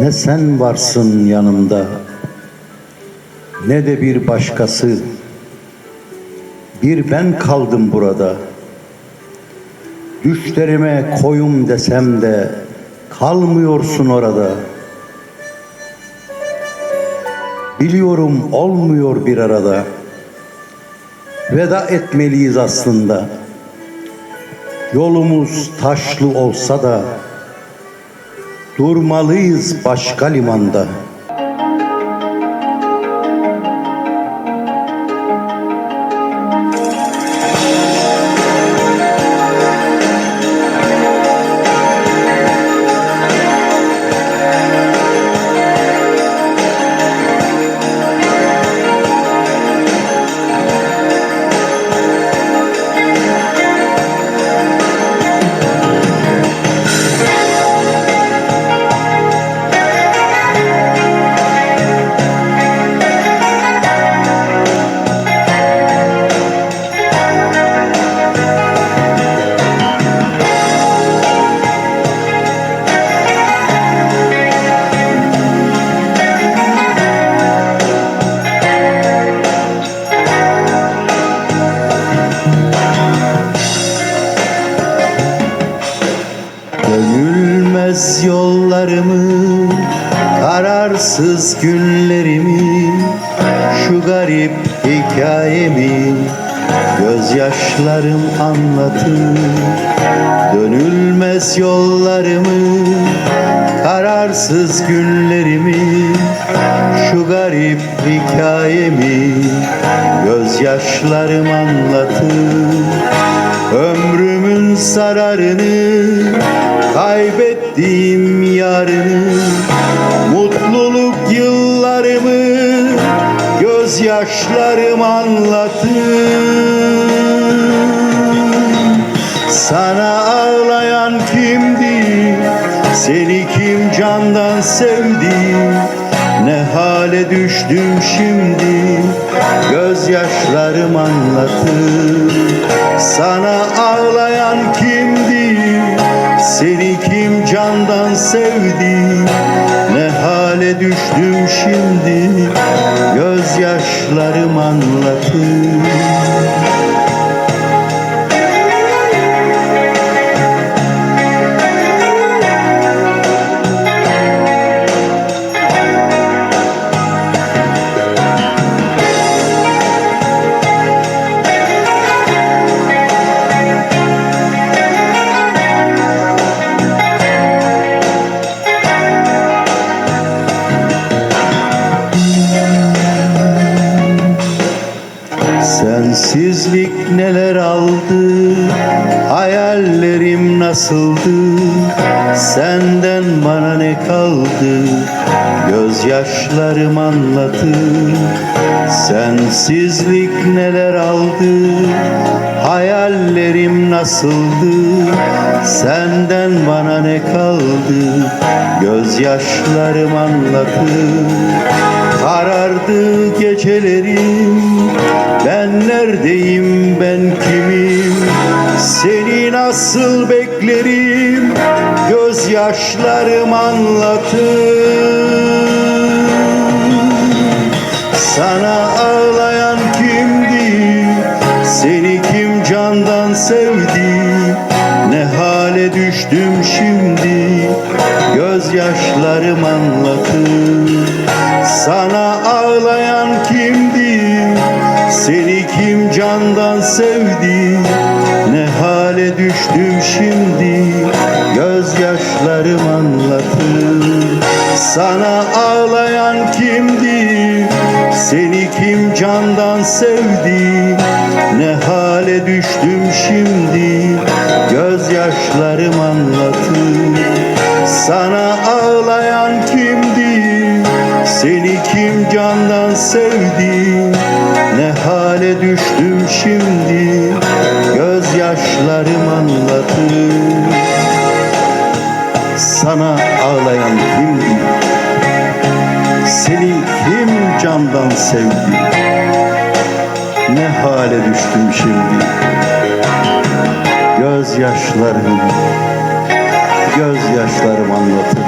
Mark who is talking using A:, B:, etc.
A: Ne sen varsın yanımda Ne de bir başkası. Bir ben kaldım burada. Düşlerime koyum desem de Kalmıyorsun orada. Biliyorum olmuyor bir arada. Veda etmeliyiz aslında. Yolumuz taşlı olsa da Durmalıyız başka limanda. Yollarımı, kararsız günlerimi, şu garip hikayemi gözyaşlarım anlatır. Dönülmez yollarımı, kararsız günlerimi, şu garip hikayemi gözyaşlarım anlatır. Ömrümün sararını Kaybettiğim yarını Mutluluk yıllarımı Gözyaşlarım anlatır Sana ağlayan kimdi? Seni kim candan sevdi? Ne hale düştüm şimdi? Gözyaşlarım anlatır Ne hale düştüm şimdi? Gözyaşlarım anlatır neler aldı Hayallerim nasıldı? Senden bana ne kaldı? Gözyaşlarım anlatır Sensizlik neler aldı? Hayallerim nasıldı? Senden bana ne kaldı? Gözyaşlarım anlatır Karardı gecelerim. Ben neredeyim ben kimim? Seni nasıl beklerim? Gözyaşlarım anlatır. Sana Gözyaşlarım anlatır. Sana ağlayan kimdi Seni kim candan sevdi? Ne hale düştüm şimdi? Gözyaşlarım anlatır. Sana ağlayan kimdi Seni kim candan sevdi? Ne hale düştüm şimdi? Gözyaşlarım anlatır. Sana ağlayan kimdi Seni kim candan sevdi? Ne hale düştüm şimdi? Gözyaşlarım anlatır Sana ağlayan kimdi Seni kim candan sevdi? Ne hale düştüm şimdi? Gözyaşlarım Gözyaşlarım anlatır